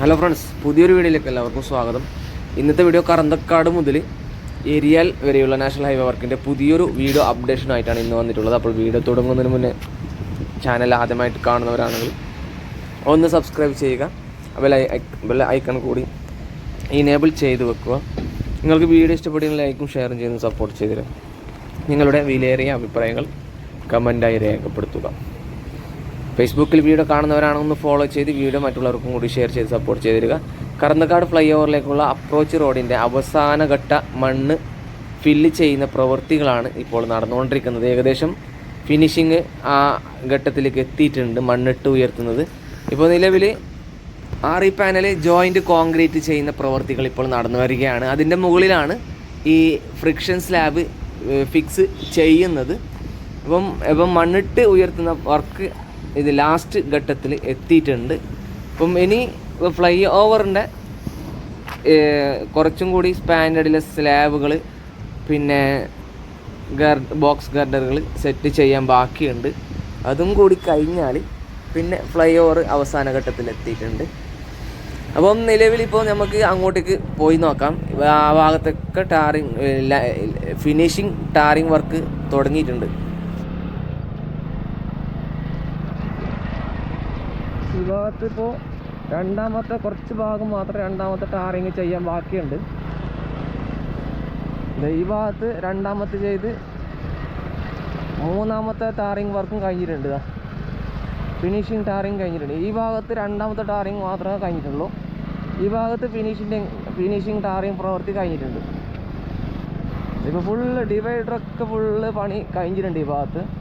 Hello friends പുതിയൊരു വീഡിയോയിലേക്ക് എല്ലാവർക്കും സ്വാഗതം. ഇന്നത്തെ വീഡിയോ കറന്തക്കാട് മുതൽ ഏരിയൽ വരെയുള്ള നാഷണൽ ഹൈവേ വർക്കിന്റെ പുതിയൊരു വീഡിയോ അപ്ഡേഷനായിട്ടാണ് ഇന്ന് വന്നിട്ടുള്ളത്. അപ്പോൾ വീഡിയോ തുടങ്ങുന്നതിന് മുന്നേ ചാനൽ ആദ്യമായിട്ട് കാണുന്നവരാണെങ്കിൽ ഒന്ന് സബ്സ്ക്രൈബ് ചെയ്യുക. ബെൽ ബെൽ ഐക്കൺ കൂടി ഇനേബിൾ ചെയ്ത് വെക്കുക. നിങ്ങൾക്ക് വീഡിയോ ഇഷ്ടപ്പെടുന്ന ലൈക്കും ഷെയറും ചെയ്ത് സപ്പോർട്ട് ചെയ്തിരുന്നു നിങ്ങളുടെ വിലയേറിയ അഭിപ്രായങ്ങൾ കമന്റായി രേഖപ്പെടുത്തുക. ഫേസ്ബുക്കിൽ വീഡിയോ കാണുന്നവരാണെന്ന് ഫോളോ ചെയ്ത് വീഡിയോ മറ്റുള്ളവർക്കും കൂടി ഷെയർ ചെയ്ത് സപ്പോർട്ട് ചെയ്തിരിക കറന്നക്കാട് ഫ്ലൈ ഓവറിലേക്കുള്ള അപ്രോച്ച് റോഡിന്റെ അവസാനഘട്ട മണ്ണ് ഫില്ല് ചെയ്യുന്ന പ്രവൃത്തികളാണ് ഇപ്പോൾ നടന്നുകൊണ്ടിരിക്കുന്നത്. ഏകദേശം ഫിനിഷിങ് ആ ഘട്ടത്തിലേക്ക് എത്തിയിട്ടുണ്ട് മണ്ണിട്ട് ഉയർത്തുന്നത്. ഇപ്പോൾ നിലവിൽ R E panel joint concrete ചെയ്യുന്ന പ്രവൃത്തികൾ ഇപ്പോൾ നടന്നു വരികയാണ്. അതിന്റെ മുകളിലാണ് ഈ ഫ്രിക്ഷൻ സ്ലാബ് ഫിക്സ് ചെയ്യുന്നത്. ഇപ്പം ഇപ്പം മണ്ണിട്ട് ഉയർത്തുന്ന വർക്ക് ഇത് ലാസ്റ്റ് ഘട്ടത്തിൽ എത്തിയിട്ടുണ്ട്. അപ്പം ഇനി ഫ്ലൈ ഓവറിന്റെ കുറച്ചും കൂടി സ്പാൻഡേർഡിലെ സ്ലാബുകൾ പിന്നെ ഗർഡ് ബോക്സ് ഗർഡറുകൾ സെറ്റ് ചെയ്യാൻ ബാക്കിയുണ്ട്. അതും കൂടി കഴിഞ്ഞാൽ പിന്നെ ഫ്ലൈ ഓവർ അവസാന ഘട്ടത്തിൽ എത്തിയിട്ടുണ്ട്. അപ്പം നിലവിലിപ്പോൾ നമുക്ക് അങ്ങോട്ടേക്ക് പോയി നോക്കാം. ആ ഭാഗത്തൊക്കെ ടാറിങ് ഫിനിഷിങ് ടാറിങ് വർക്ക് തുടങ്ങിയിട്ടുണ്ട് ഈ ഭാഗത്ത് ഇപ്പോൾ രണ്ടാമത്തെ കുറച്ച് ഭാഗം മാത്രം രണ്ടാമത്തെ ടാറിങ് ചെയ്യാൻ ബാക്കിയുണ്ട്. ഈ ഭാഗത്ത് രണ്ടാമത്തെ ചെയ്ത് മൂന്നാമത്തെ ടാറിങ് വർക്കും കഴിഞ്ഞിട്ടുണ്ട് ഫിനിഷിങ് ടാറിങ് കഴിഞ്ഞിട്ടുണ്ട്. ഈ ഭാഗത്ത് രണ്ടാമത്തെ ടാറിങ് മാത്രമേ കഴിഞ്ഞിട്ടുള്ളൂ. ഈ ഭാഗത്ത് ഫിനിഷിന്റെ ഫിനിഷിങ് ടാറിങ് പ്രവൃത്തി കഴിഞ്ഞിട്ടുണ്ട്. ഇപ്പോൾ ഫുള്ള് ഡിവൈഡറൊക്കെ ഫുള്ള് പണി കഴിഞ്ഞിട്ടുണ്ട് ഈ ഭാഗത്ത്.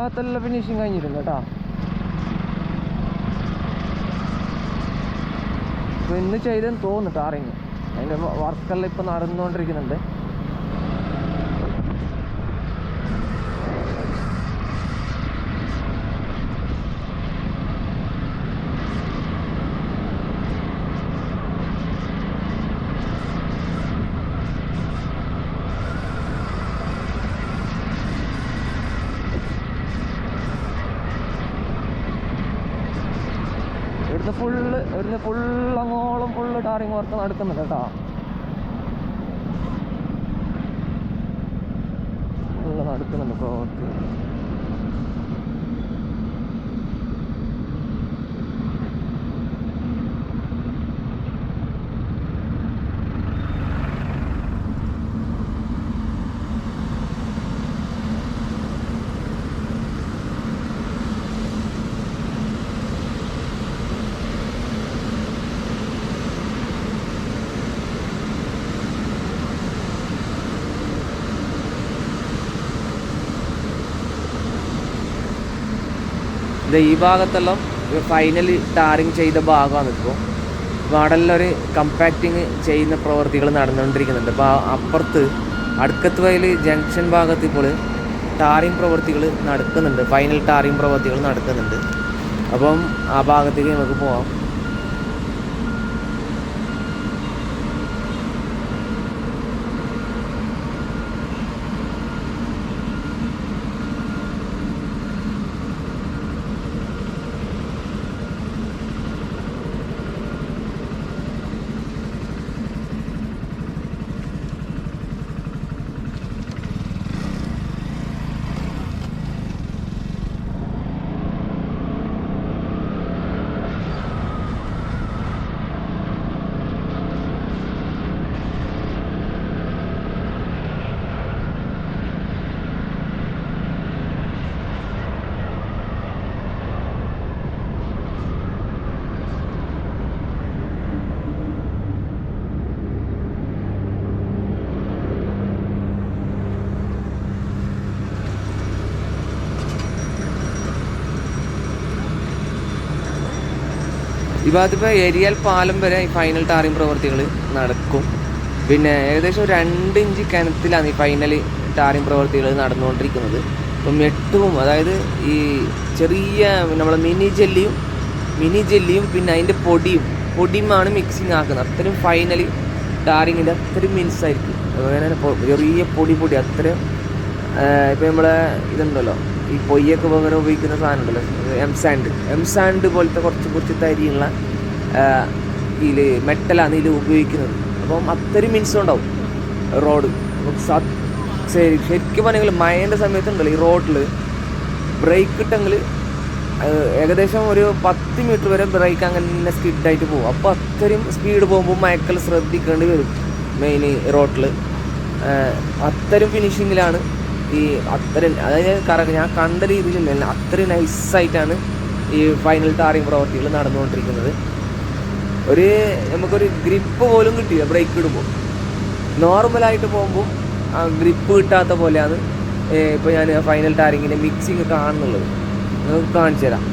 ഭാഗത്തെല്ലാം ഫിനിഷിങ് കഴിഞ്ഞിരുന്നു കേട്ടോ. ഇപ്പൊ ഇന്ന് ചെയ്തെന്ന് തോന്നുന്നു ടാറിങ്. അതിന്റെ വർക്കെല്ലാം ഇപ്പൊ നടന്നുകൊണ്ടിരിക്കുന്നുണ്ട് ഇവിടുന്ന് ഫുള്ള് ഫുൾ അങ്ങോളം ഫുള്ള് ടാറിങ് വർക്ക് നടക്കുന്നുണ്ട് കേട്ടോ. ഫുള്ള് നടക്കുന്നുണ്ട് പ്രവൃത്തി ഇത് ഈ ഭാഗത്തെല്ലാം ഫൈനൽ ടാറിങ് ചെയ്ത ഭാഗമാണ് ഇപ്പോൾ വാടെല്ലാം ഒരു കമ്പാക്റ്റിങ് ചെയ്യുന്ന പ്രവൃത്തികൾ നടന്നുകൊണ്ടിരിക്കുന്നുണ്ട്. അപ്പോൾ അപ്പുറത്ത് അടുക്കത്ത് വയൽ ജംഗ്ഷൻ ഭാഗത്ത് ഇപ്പോൾ ടാറിങ് പ്രവൃത്തികൾ നടക്കുന്നുണ്ട്. ഫൈനൽ ടാറിങ് പ്രവൃത്തികൾ നടക്കുന്നുണ്ട്. അപ്പം ആ ഭാഗത്തേക്ക് നമുക്ക് പോവാം. ഈ ഭാഗത്തിപ്പോൾ ഏരിയൽ പാലം വരെ ഈ ഫൈനൽ ടാറിംഗ് പ്രവൃത്തികൾ നടക്കും. പിന്നെ ഏകദേശം രണ്ട് ഇഞ്ച് കിണത്തിലാണ് ഈ ഫൈനൽ ടാറിംഗ് പ്രവൃത്തികൾ നടന്നുകൊണ്ടിരിക്കുന്നത്. അപ്പം മെട്ടും അതായത് ഈ ചെറിയ നമ്മളെ മിനി ജെല്ലിയും മിനി ജെല്ലിയും പിന്നെ അതിന്റെ പൊടിയും പൊടിയുമാണ് മിക്സിങ് ആക്കുന്നത്. അത്രയും ഫൈനലി ടാറിങ്ങിന്റെ അത്രയും മിൻസായിരിക്കും അതുപോലെ തന്നെ ചെറിയ പൊടി പൊടി അത്രയും ഇപ്പം നമ്മളെ ഇതുണ്ടല്ലോ ഈ പൊയ്യൊക്കെ പകരം ഉപയോഗിക്കുന്ന സാധനം ഉണ്ടല്ലോ എം സാൻഡ് എം സാൻഡ് പോലത്തെ കുറച്ച് കുറച്ച് തരിയുള്ള ഇതിൽ മെറ്റലാണ് ഇതിൽ ഉപയോഗിക്കുന്നത്. അപ്പം അത്രയും മിൻസ് ഉണ്ടാവും റോഡ് ശരി ശരിക്കും പറഞ്ഞെങ്കിൽ മഴേന്റെ സമയത്തുണ്ടല്ലോ ഈ റോഡിൽ ബ്രേക്ക് ഇട്ടെങ്കിൽ ഏകദേശം ഒരു പത്ത് മീറ്റർ വരെ ബ്രേക്ക് അങ്ങനെ സ്കിഡായിട്ട് പോകും. അപ്പോൾ അത്രയും സ്പീഡ് പോകുമ്പോൾ മയക്കൽ ശ്രദ്ധിക്കേണ്ടി വരും മെയിൻ റോഡിൽ അത്രയും ഫിനിഷിങ്ങിലാണ് ഈ അത്രയും അതായത് കറ ഞാൻ കണ്ട രീതിയിലല്ല അത്രയും നൈസായിട്ടാണ് ഈ ഫൈനൽ ടാറിങ് പ്രവർത്തികൾ നടന്നുകൊണ്ടിരിക്കുന്നത്. ഒരു നമുക്കൊരു ഗ്രിപ്പ് പോലും കിട്ടില്ല ബ്രേക്ക് ഇടുമ്പോൾ. നോർമലായിട്ട് പോകുമ്പോൾ ആ ഗ്രിപ്പ് കിട്ടാത്ത പോലെയാണ് ഇപ്പോൾ ഞാൻ ഫൈനൽ ടാറിങ്ങിന്റെ മിക്സിങ് കാണുന്നുള്ളത്. നിങ്ങൾക്ക് കാണിച്ചു തരാം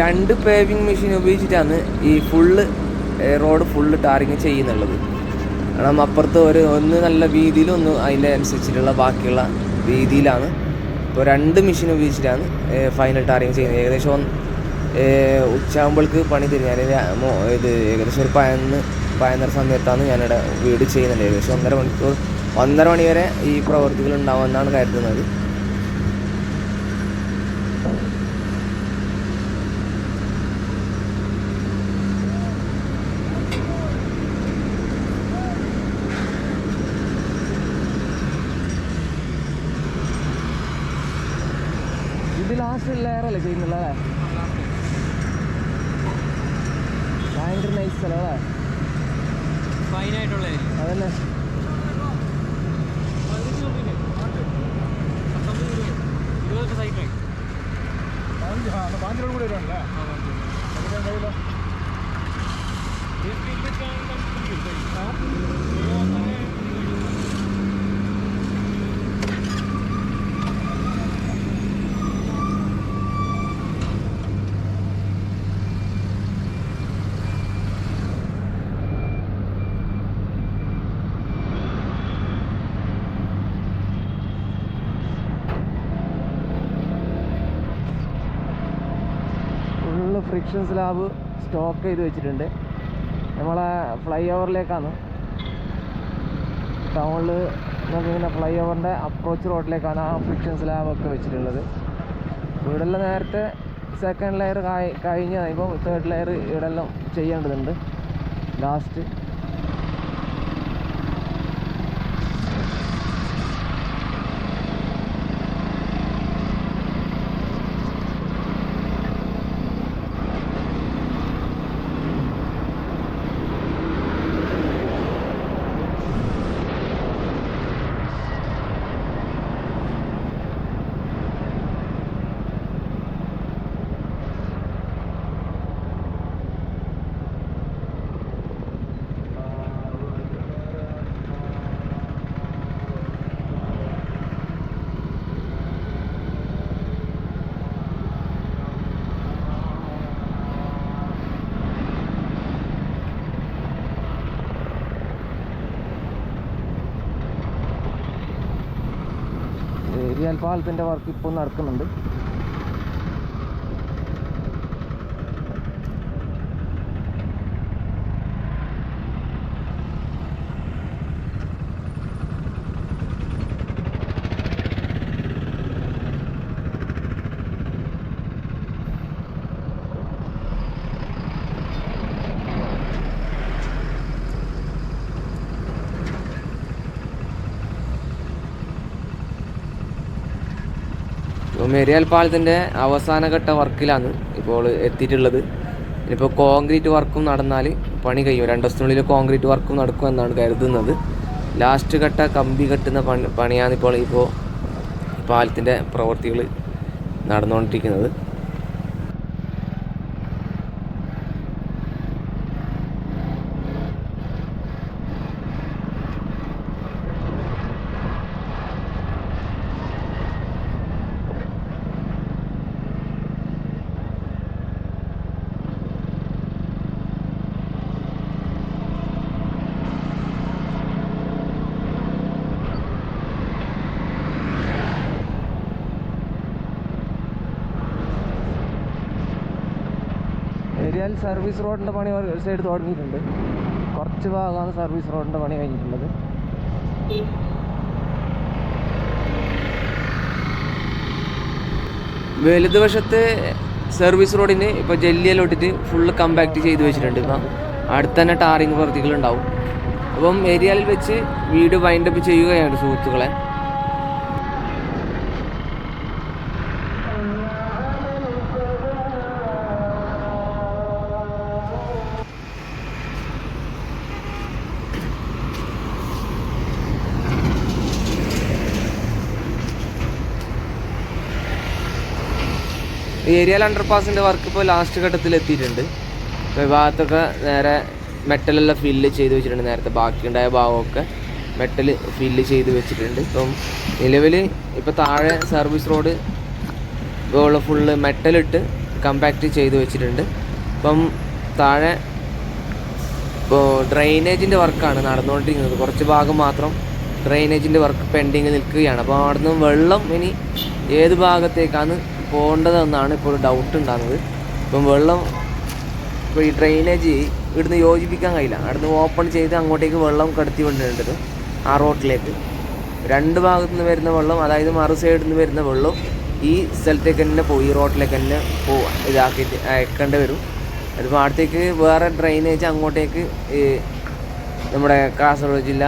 രണ്ട് പേവിങ് മെഷീൻ ഉപയോഗിച്ചിട്ടാണ് ഈ ഫുള്ള് റോഡ് ഫുള്ള് ടാറിങ് ചെയ്യുന്നുള്ളത്. കാരണം അപ്പുറത്ത് ഒരു ഒന്ന് നല്ല വീതിയിലും ഒന്ന് അതിന്റെ അനുസരിച്ചിട്ടുള്ള ബാക്കിയുള്ള രീതിയിലാണ് ഇപ്പോൾ രണ്ട് മെഷീൻ ഉപയോഗിച്ചിട്ടാണ് ഫൈനൽ ടാറിങ് ചെയ്യുന്നത്. ഏകദേശം ഉച്ചയാകുമ്പോൾക്ക് പണി തരും. ഞാൻ ഇത് ഏകദേശം ഒരു പതിനൊന്ന് പതിനൊന്നര സമയത്താണ് ഞാനിവിടെ വീട് ചെയ്യുന്നുണ്ട് ഏകദേശം ഒന്നര മണിക്കൂർ ഒന്നര മണി വരെ ഈ പ്രവൃത്തികൾ ഉണ്ടാവുമെന്നാണ് കരുതുന്നത് ഇത് ലാസ്റ്റ് ലെയറല്ലേ ചെയ്യുന്നുള്ളത് അല്ലേ ഭയങ്കര നൈസ് സ്ഥലം അല്ലേ ഫൈനായിട്ടുള്ളേ. അതന്നെ. പാഞ്ചിലോട് കൂടെ വരുവാണല്ലേ ഫ്രിക്ഷൻ സ്ലാബ് സ്റ്റോക്ക് ചെയ്ത് വെച്ചിട്ടുണ്ട്. നമ്മളെ ഫ്ലൈ ഓവറിലേക്കാണ് ടൗണിൽ നോക്കിങ്ങനെ ഫ്ലൈ ഓവറിന്റെ അപ്രോച്ച് റോഡിലേക്കാണ് ആ ഫ്രിക്ഷൻ സ്ലാബൊക്കെ വെച്ചിട്ടുള്ളത്. ഇവിടെല്ലാം നേരത്തെ സെക്കൻഡ് ലെയർ കഴിഞ്ഞ ഇപ്പം തേർഡ് ലെയർ ഇവിടെല്ലാം ചെയ്യേണ്ടതുണ്ട്. ലാസ്റ്റ് ഏരിയൽ പാലത്തിന്റെ വർക്ക് ഇപ്പോൾ നടക്കുന്നുണ്ട്. മെരിയാൽ പാലത്തിന്റെ അവസാനഘട്ട വർക്കിലാണ് ഇപ്പോൾ എത്തിയിട്ടുള്ളത്. ഇനിയിപ്പോൾ കോൺക്രീറ്റ് വർക്കും നടന്നാൽ പണി കഴിയും. രണ്ട് ദിവസത്തിനുള്ളിൽ കോൺക്രീറ്റ് വർക്കും നടക്കും എന്നാണ് കരുതുന്നത്. ലാസ്റ്റ് ഘട്ട കമ്പി കെട്ടുന്ന പണി പണിയാണ് ഇപ്പോൾ ഇപ്പോൾ പാലത്തിന്റെ പ്രവൃത്തികൾ നടന്നുകൊണ്ടിരിക്കുന്നത്. ഏരിയയിൽ സർവീസ് റോഡിന്റെ പണി ഒരു സൈഡ് തുടങ്ങിയിട്ടുണ്ട്. കുറച്ച് ഭാഗമാണ് സർവീസ് റോഡിന്റെ പണി കഴിഞ്ഞിട്ടുള്ളത്. വലതുവശത്ത് സർവീസ് റോഡിന് ഇപ്പോൾ ജെല്ലിയിലോട്ടിട്ട് ഫുള്ള് കമ്പാക്ട് ചെയ്ത് വെച്ചിട്ടുണ്ട്. ഇപ്പം അടുത്ത് തന്നെ ടാറിങ് പ്രവൃത്തികളുണ്ടാവും. അപ്പം ഏരിയയിൽ വെച്ച് വീട് വൈൻഡപ്പ് ചെയ്യുകയാണ് സുഹൃത്തുക്കളെ. ഏരിയൽ അണ്ടർപാസിന്റെ വർക്ക് ഇപ്പോൾ ലാസ്റ്റ് ഘട്ടത്തിൽ എത്തിയിട്ടുണ്ട്. ഭാഗത്തൊക്കെ നേരെ മെറ്റലെല്ലാം ഫില്ല് ചെയ്ത് വെച്ചിട്ടുണ്ട് നേരത്തെ. ബാക്കിയുണ്ടായ ഭാഗമൊക്കെ മെറ്റൽ ഫില്ല് ചെയ്ത് വെച്ചിട്ടുണ്ട്. ഇപ്പം നിലവിൽ ഇപ്പോൾ താഴെ സർവീസ് റോഡ് ഉള്ള ഫുള്ള് മെറ്റലിട്ട് കമ്പാക്റ്റ് ചെയ്ത് വെച്ചിട്ടുണ്ട്. ഇപ്പം താഴെ ഇപ്പോൾ ഡ്രെയിനേജിന്റെ വർക്കാണ് നടന്നുകൊണ്ടിരിക്കുന്നത്. കുറച്ച് ഭാഗം മാത്രം ഡ്രെയിനേജിന്റെ വർക്ക് പെൻഡിങ് നിൽക്കുകയാണ്. അപ്പോൾ അവിടുന്ന് വെള്ളം ഇനി ഏത് ഭാഗത്തേക്കാണ് പോകേണ്ടതെന്നാണ് ഇപ്പോൾ ഒരു ഡൗട്ട് ഉണ്ടാകുന്നത്. ഇപ്പം വെള്ളം ഇപ്പോൾ ഈ ഡ്രെയിനേജ് ഇവിടുന്ന് യോജിപ്പിക്കാൻ കഴിയില്ല. അവിടുന്ന് ഓപ്പൺ ചെയ്ത് അങ്ങോട്ടേക്ക് വെള്ളം കടത്തി കൊണ്ടുവരേണ്ടത് ആ റോട്ടിലേക്ക്. രണ്ട് ഭാഗത്തു നിന്ന് വരുന്ന വെള്ളം അതായത് മറു സൈഡിൽ നിന്ന് വരുന്ന വെള്ളം ഈ സ്ഥലത്തേക്ക് തന്നെ പോയി ഈ റോട്ടിലേക്ക് തന്നെ പോ ഇതാക്കിയിട്ട് അയക്കേണ്ടി വരും. അതിപ്പോൾ അടുത്തേക്ക് വേറെ ഡ്രെയിനേജ് അങ്ങോട്ടേക്ക് നമ്മുടെ കാസർഗോഡ് ജില്ല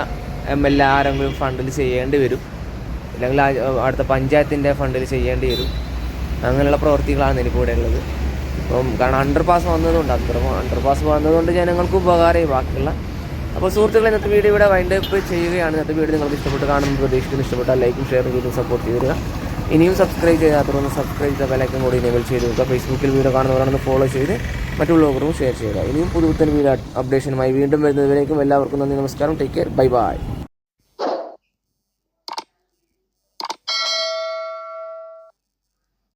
എം എൽ എ ആരെങ്കിലും ഫണ്ടിൽ ചെയ്യേണ്ടി വരും. അല്ലെങ്കിൽ അടുത്ത പഞ്ചായത്തിന്റെ ഫണ്ടിൽ ചെയ്യേണ്ടി വരും. അങ്ങനെയുള്ള പ്രവൃത്തികളാണ് എനിക്ക് ഇവിടെ ഉള്ളത്. അപ്പം കാരണം അണ്ടർ പാസ് വന്നതുകൊണ്ട് അത്ര അണ്ടർ പാസ് വന്നതുകൊണ്ട് ജനങ്ങൾക്ക് ഉപകാരമായി ബാക്കിയുള്ള. അപ്പോൾ സുഹൃത്തുക്കളെ ഇന്നത്തെ വീഡിയോ ഇവിടെ വൈൻഡ് അപ്പ് ചെയ്യുകയാണ്. ഇന്നത്തെ വീഡിയോ നിങ്ങൾക്ക് ഇഷ്ടപ്പെട്ട് കാണുന്ന പ്രതീക്ഷിക്കുന്നു. ഇഷ്ടപ്പെട്ട ലൈക്കും ഷെയറും ചെയ്തും സപ്പോർട്ട് ചെയ്തു ഇനിയും സബ്സ്ക്രൈബ് ചെയ്യാത്തവരൊന്ന് സബ്സ്ക്രൈബ് ചെയ്ത ബെലൈക്കും കൂടി എനേബിൾ ചെയ്ത് നോക്കുക ഫേസ്ബുക്കിൽ വീഡിയോ കാണുന്നവരാണെന്ന് ഫോളോ ചെയ്ത് മറ്റുള്ളവർക്കും ഷെയർ ചെയ്യുക. ഇനിയും പുതുപുത്തൻ വീഡിയോ അപ്ഡേഷനുമായി വീണ്ടും വരുന്നതിലേക്കും എല്ലാവർക്കും നന്ദി നമസ്കാരം. Take care bye bye